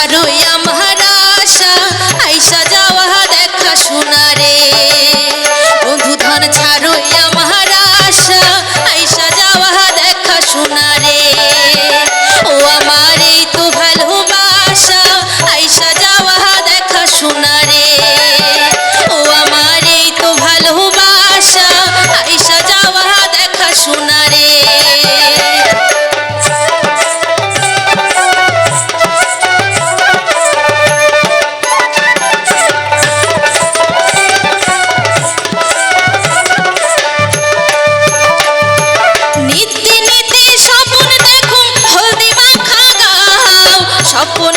আরই আমার আশা। আইসা যাওয়া দেখা শোনারে বন্ধু ধন ছাড়ই আমার আশা। আইসা যাওয়া দেখা শোনারে আপন